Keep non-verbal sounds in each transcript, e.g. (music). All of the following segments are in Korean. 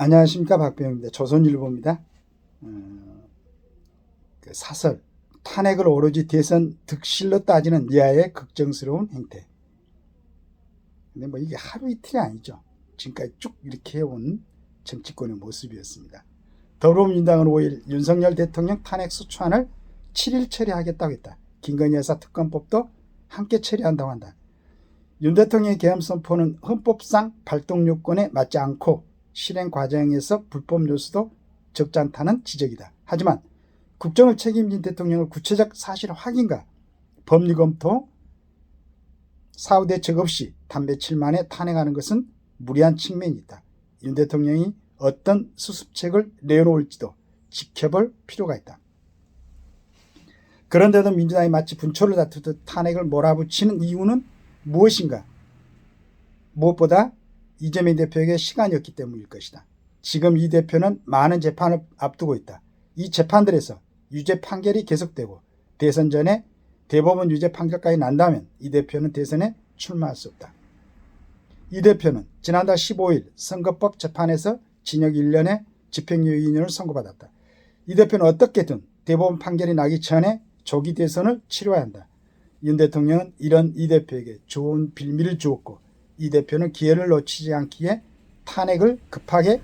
안녕하십니까 박병입니다. 조선일보입니다. 어, 그 사설 탄핵을 오로지 대선 득실로 따지는 여야의 걱정스러운 행태. 근데 뭐 이게 하루 이틀이 아니죠. 지금까지 쭉 이렇게 해온 정치권의 모습이었습니다. 더불어민주당은 5일 윤석열 대통령 탄핵 소추안을 7일 처리하겠다고 했다. 김건희 여사 특검법도 함께 처리한다고 한다. 윤 대통령의 계엄 선포는 헌법상 발동 요건에 맞지 않고 실행 과정에서 불법 요소도 적지 않다는 지적이다. 하지만 국정을 책임진 대통령을 구체적 사실 확인과 법리 검토, 사후 대책 없이 담배칠 만에 탄핵하는 것은 무리한 측면이 있다. 윤 대통령이 어떤 수습책을 내놓을지도 지켜볼 필요가 있다. 그런데도 민주당이 마치 분초를 다투듯 탄핵을 몰아붙이는 이유는 무엇인가? 무엇보다 이재명 대표에게 시간이 없기 때문일 것이다. 지금 이 대표는 많은 재판을 앞두고 있다. 이 재판들에서 유죄 판결이 계속되고 대선 전에 대법원 유죄 판결까지 난다면 이 대표는 대선에 출마할 수 없다. 이 대표는 지난달 15일 선거법 재판에서 징역 1년에 집행유예 2년을 선고받았다. 이 대표는 어떻게든 대법원 판결이 나기 전에 조기 대선을 치러야 한다. 윤 대통령은 이런 이 대표에게 좋은 빌미를 주었고 이 대표는 기회를 놓치지 않기에 탄핵을 급하게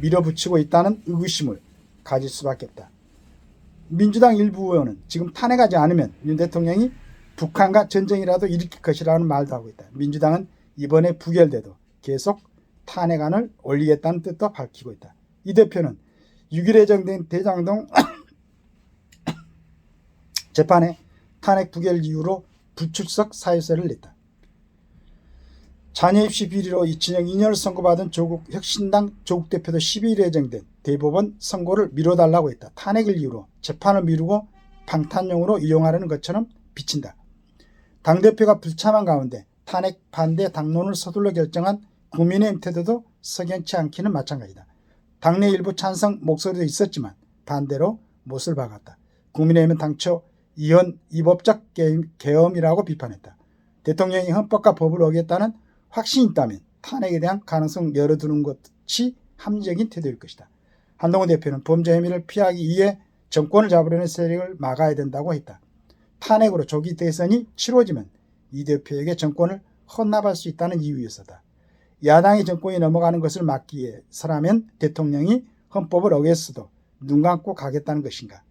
밀어붙이고 있다는 의구심을 가질 수밖에 없다. 민주당 일부 의원은 지금 탄핵하지 않으면 윤 대통령이 북한과 전쟁이라도 일으킬 것이라는 말도 하고 있다. 민주당은 이번에 부결돼도 계속 탄핵안을 올리겠다는 뜻도 밝히고 있다. 이 대표는 6일 예정된 대장동 (coughs) 재판에 탄핵 부결 이후로 불출석 사유서를 냈다. 자녀 입시 비리로 이진영 2년을 선고받은 조국 혁신당 조국 대표도 12일에 예정된 대법원 선고를 미뤄달라고 했다. 탄핵을 이유로 재판을 미루고 방탄용으로 이용하려는 것처럼 비친다. 당대표가 불참한 가운데 탄핵 반대 당론을 서둘러 결정한 국민의힘 태도도 석연치 않기는 마찬가지다. 당내 일부 찬성 목소리도 있었지만 반대로 못을 박았다. 국민의힘은 당초 이현 이법적 계엄이라고 비판했다. 대통령이 헌법과 법을 어겼다는 확신이 있다면 탄핵에 대한 가능성 열어두는 것이 합리적인 태도일 것이다. 한동훈 대표는 범죄 혐의를 피하기 위해 정권을 잡으려는 세력을 막아야 된다고 했다. 탄핵으로 조기 대선이 치러지면 이 대표에게 정권을 헌납할 수 있다는 이유였었다. 야당이 정권이 넘어가는 것을 막기 위해서라면 대통령이 헌법을 어겼어도 눈 감고 가겠다는 것인가.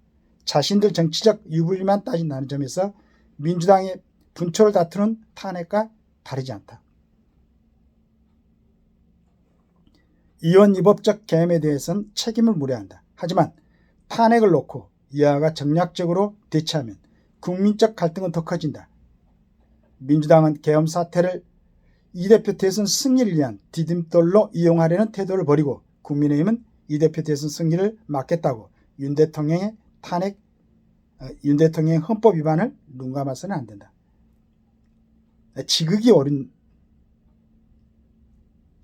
자신들 정치적 유불리만 따진다는 점에서 민주당의 분초를 다투는 탄핵과 다르지 않다. 이원 이법적 계엄에 대해서는 책임을 물어야 한다. 하지만 탄핵을 놓고 여야가 정략적으로 대처하면 국민적 갈등은 더 커진다. 민주당은 계엄 사태를 이 대표 대선 승리를 위한 디딤돌로 이용하려는 태도를 버리고 국민의힘은 이 대표 대선 승리를 막겠다고 윤 대통령의 탄핵, 어, 윤 대통령의 헌법 위반을 눈 감아서는 안 된다. 지극히 옳은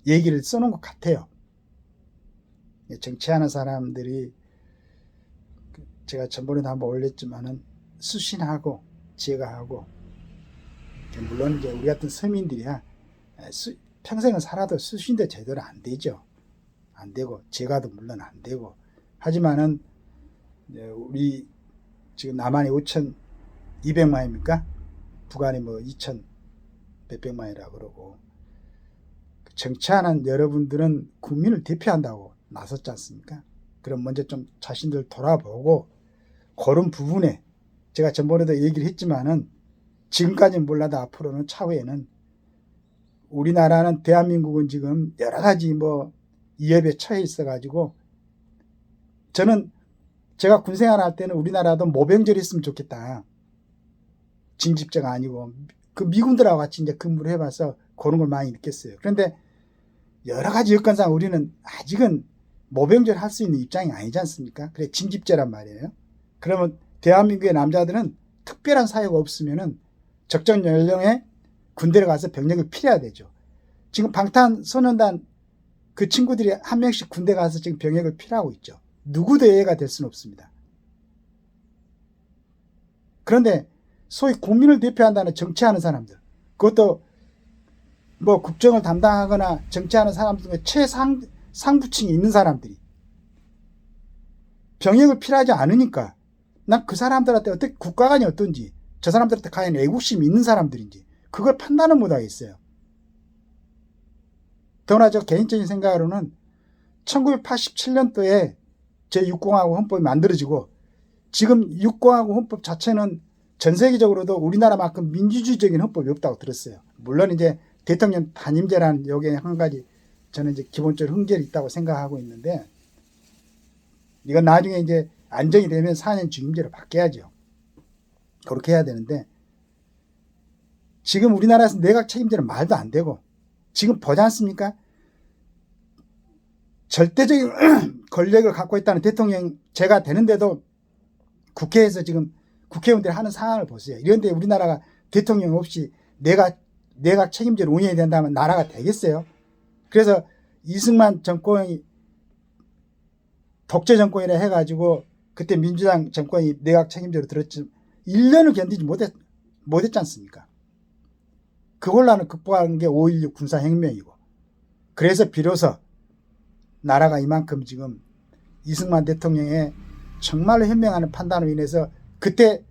얘기를 써놓은 것 같아요. 정치하는 사람들이 그 제가 전번에도 한번 올렸지만은 수신하고 제가하고 물론 이제 우리 같은 서민들이야 수, 평생을 살아도 수신도 제대로 안 되죠. 안 되고 제가도 물론 안 되고 하지만은 우리 지금 남한이 5,200만입니까? 북한이 뭐2,000 몇백만이라 그러고 정치하는 여러분들은 국민을 대표한다고 나섰지 않습니까? 그럼 먼저 좀 자신들 돌아보고 그런 부분에 제가 전번에도 얘기를 했지만은 지금까지는 몰라도 앞으로는 차후에는 우리나라는 대한민국은 지금 여러 가지 뭐 이협에 처해 있어 가지고 저는 제가 군생활 할 때는 우리나라도 모병제를 했으면 좋겠다. 징집제가 아니고 그 미군들하고 같이 이제 근무를 해봐서 그런 걸 많이 느꼈어요. 그런데 여러 가지 여건상 우리는 아직은 모병제를 할 수 있는 입장이 아니지 않습니까? 그래 징집제란 말이에요. 그러면 대한민국의 남자들은 특별한 사유가 없으면은 적정 연령에 군대를 가서 병력을 필요해야 되죠. 지금 방탄소년단 그 친구들이 한 명씩 군대 가서 지금 병역을 필요하고 있죠. 누구도 예외가 될 수는 없습니다. 그런데 소위 국민을 대표한다는 정치하는 사람들, 그것도 뭐 국정을 담당하거나 정치하는 사람 중에 최상, 상부층에 있는 사람들이 병역을 필요하지 않으니까 난 그 사람들한테 어떻게 국가관이 어떤지 저 사람들한테 과연 애국심이 있는 사람들인지 그걸 판단을 못 하겠어요. 더구나 저 개인적인 생각으로는 1987년도에 제6공화국 헌법이 만들어지고 지금 6공화국 헌법 자체는 전 세계적으로도 우리나라만큼 민주주의적인 헌법이 없다고 들었어요. 물론 이제 대통령 단임제라는 여기에 한 가지 저는 이제 기본적으로 흥결이 있다고 생각하고 있는데 이건 나중에 이제 안정이 되면 4년 중임제로 바뀌어야죠. 그렇게 해야 되는데 지금 우리나라에서 내각 책임제는 말도 안 되고 지금 보지 않습니까? 절대적인 (clears throat) 권력을 갖고 있다는 대통령 제가 되는데도 국회에서 지금 국회의원들이 하는 상황을 보세요. 이런데 우리나라가 대통령 없이 내각 내각 책임제를 운영해야 된다면 나라가 되겠어요? 그래서 이승만 정권이 독재 정권이라 해가지고 그때 민주당 정권이 내각 책임제로 들었지 1년을 견디지 못했, 못했지 않습니까? 그걸 나는 극복한 게 5.16 군사혁명이고 그래서 비로소 나라가 이만큼 지금 이승만 대통령의 정말로 현명하는 판단으로 인해서 그때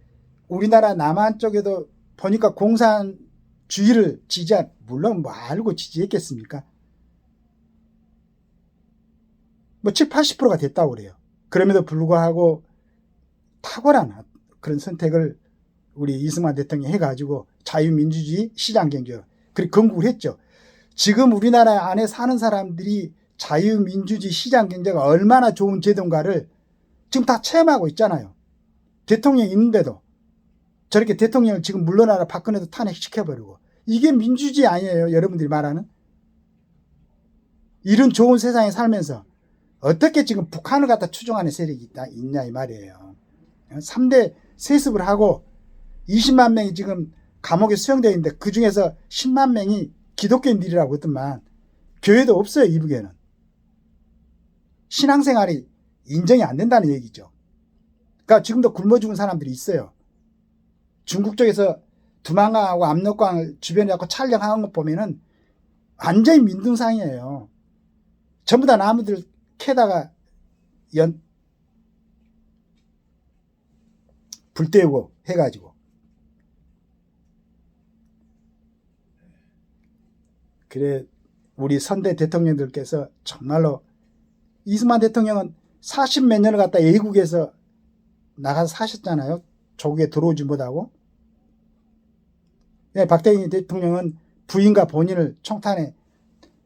우리나라 남한 쪽에도 보니까 공산주의를 지지한 물론 뭐 알고 지지했겠습니까? 뭐 7, 80%가 됐다고 그래요. 그럼에도 불구하고 탁월한 그런 선택을 우리 이승만 대통령이 해가지고 자유민주주의 시장경제 그리고 건국을 했죠. 지금 우리나라 안에 사는 사람들이 자유민주주의 시장경제가 얼마나 좋은 제도인가를 지금 다 체험하고 있잖아요. 대통령이 있는데도 저렇게 대통령을 지금 물러나라 박근혜도 탄핵시켜버리고 이게 민주주의 아니에요. 여러분들이 말하는. 이런 좋은 세상에 살면서 어떻게 지금 북한을 갖다 추종하는 세력이 있다, 있냐 이 말이에요. 3대 세습을 하고 20만 명이 지금 감옥에 수용되어 있는데 그 중에서 10만 명이 기독교인들이라고 했더만 교회도 없어요 이북에는. 신앙생활이 인정이 안 된다는 얘기죠. 그러니까 지금도 굶어 죽은 사람들이 있어요. 중국 쪽에서 두만강하고 압록강을 주변에 갖고 촬영한 거 보면은 완전히 민둥상이에요. 전부 다 나무들 캐다가 연, 불 때우고 해가지고. 그래, 우리 선대 대통령들께서 정말로 이승만 대통령은 40 몇 년을 갖다 외국에서 나가서 사셨잖아요. 조국에 들어오지 못하고. 네, 박대희 대통령은 부인과 본인을 청탄에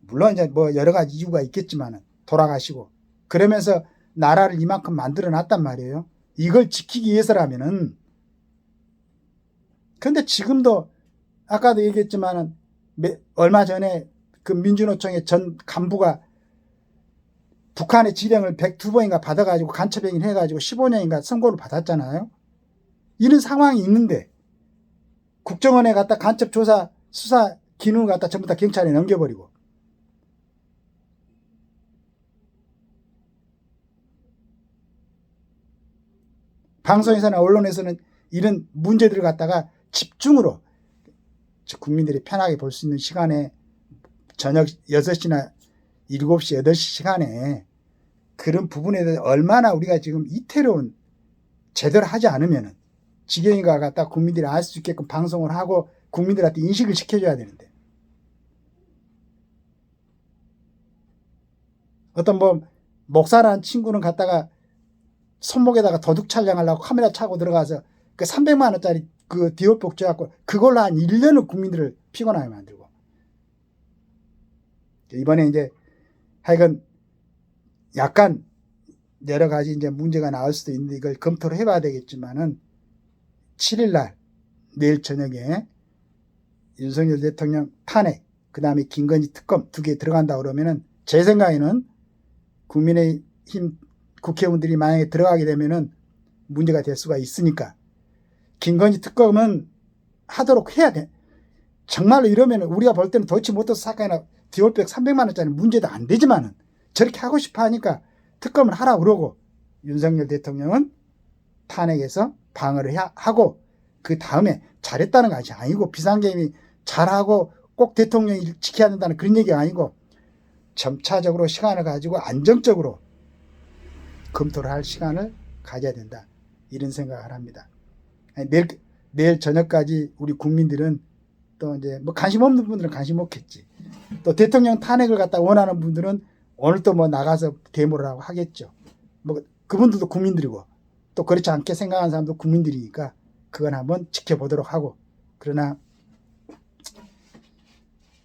물론 이제 뭐 여러 가지 이유가 있겠지만은 돌아가시고 그러면서 나라를 이만큼 만들어 놨단 말이에요. 이걸 지키기 위해서라면은 근데 지금도 아까도 얘기했지만은 얼마 전에 그 민주노총의 전 간부가 북한의 지령을 102번인가 받아가지고 간첩행위 해가지고 15년인가 선고를 받았잖아요. 이런 상황이 있는데 국정원에 갖다 간첩 조사 수사 기능을 갖다 전부 다 경찰에 넘겨버리고 방송에서나 언론에서는 이런 문제들을 갖다가 집중으로 국민들이 편하게 볼 수 있는 시간에 저녁 6시나 7시, 8시 시간에 그런 부분에 대해서 얼마나 우리가 지금 이태로운 제대로 하지 않으면은 지경이가 갖다 국민들이 알 수 있게끔 방송을 하고 국민들한테 인식을 시켜줘야 되는데. 어떤 뭐 목사라는 친구는 갖다가 손목에다가 도둑 촬영하려고 카메라 차고 들어가서 그 300만 원짜리 그 디올복 줘갖고 그걸로 한 1년을 국민들을 피곤하게 만들고. 이번에 이제 하여간 약간 여러 가지 이제 문제가 나올 수도 있는데 이걸 검토를 해봐야 되겠지만은 7일날 내일 저녁에 윤석열 대통령 탄핵 그 다음에 김건희 특검 두 개 들어간다 그러면은 제 생각에는 국민의힘 국회의원들이 만약에 들어가게 되면은 문제가 될 수가 있으니까 김건희 특검은 하도록 해야 돼. 정말로 이러면 우리가 볼 때는 도치 못해서 사건이나 디올백 300만 원짜리 문제도 안 되지만은 저렇게 하고 싶어 하니까 특검을 하라 그러고 윤석열 대통령은 탄핵에서 방어를 하고 그 다음에 잘했다는 것이 아니고 비상계엄이 잘하고 꼭 대통령이 지켜야 된다는 그런 얘기가 아니고 점차적으로 시간을 가지고 안정적으로 검토를 할 시간을 가져야 된다. 이런 생각을 합니다. 내일, 내일 저녁까지 우리 국민들은 또 이제 뭐 관심 없는 분들은 관심 없겠지. 또 대통령 탄핵을 갖다 원하는 분들은 오늘 또 뭐 나가서 데모를 하고 하겠죠. 뭐 그분들도 국민들이고 또 그렇지 않게 생각하는 사람도 국민들이니까 그건 한번 지켜보도록 하고 그러나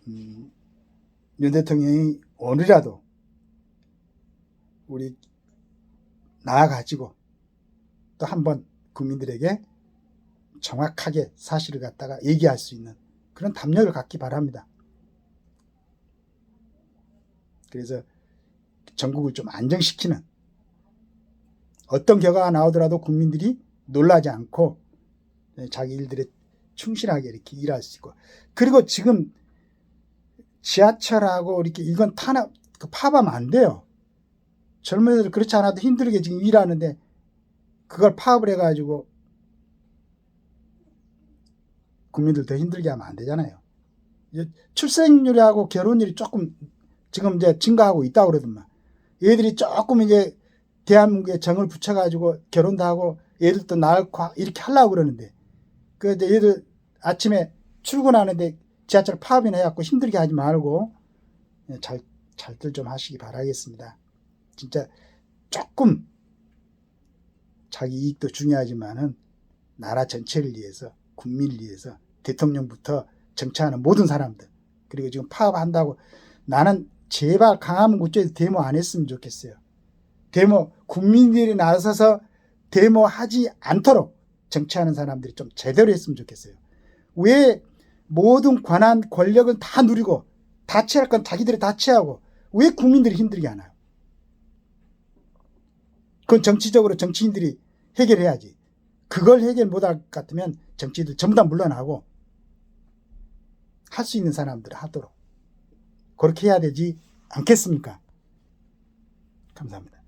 음, 윤 대통령이 오늘이라도 우리 나아가지고 또 한번 국민들에게 정확하게 사실을 갖다가 얘기할 수 있는 그런 담력을 갖기 바랍니다. 그래서 전국을 좀 안정시키는 어떤 결과가 나오더라도 국민들이 놀라지 않고 자기 일들에 충실하게 이렇게 일할 수 있고 그리고 지금 지하철하고 이렇게 이건 탄압 그 파업하면 안 돼요. 젊은 애들 그렇지 않아도 힘들게 지금 일하는데 그걸 파업을 해가지고 국민들 더 힘들게 하면 안 되잖아요. 출생률하고 결혼율이 조금 지금 이제 증가하고 있다고 그러더만 얘들이 조금 이제 대한민국에 정을 붙여가지고 결혼도 하고 애들도 낳고 이렇게 하려고 그러는데 그 이제 얘들 아침에 출근하는데 지하철 파업이나 해갖고 힘들게 하지 말고 예, 잘 잘들 좀 하시기 바라겠습니다. 진짜 조금 자기 이익도 중요하지만은 나라 전체를 위해서 국민을 위해서 대통령부터 정치하는 모든 사람들 그리고 지금 파업한다고 나는 제발 강화문 구청에서 데모 안 했으면 좋겠어요. 데모 국민들이 나서서 데모하지 않도록 정치하는 사람들이 좀 제대로 했으면 좋겠어요. 왜 모든 권한 권력은 다 누리고 다 취할 건 자기들이 다 취하고 왜 국민들이 힘들게 하나요? 그건 정치적으로 정치인들이 해결해야지. 그걸 해결 못할 것 같으면 정치인들 전부 다 물러나고 할 수 있는 사람들 하도록 그렇게 해야 되지 않겠습니까? 감사합니다.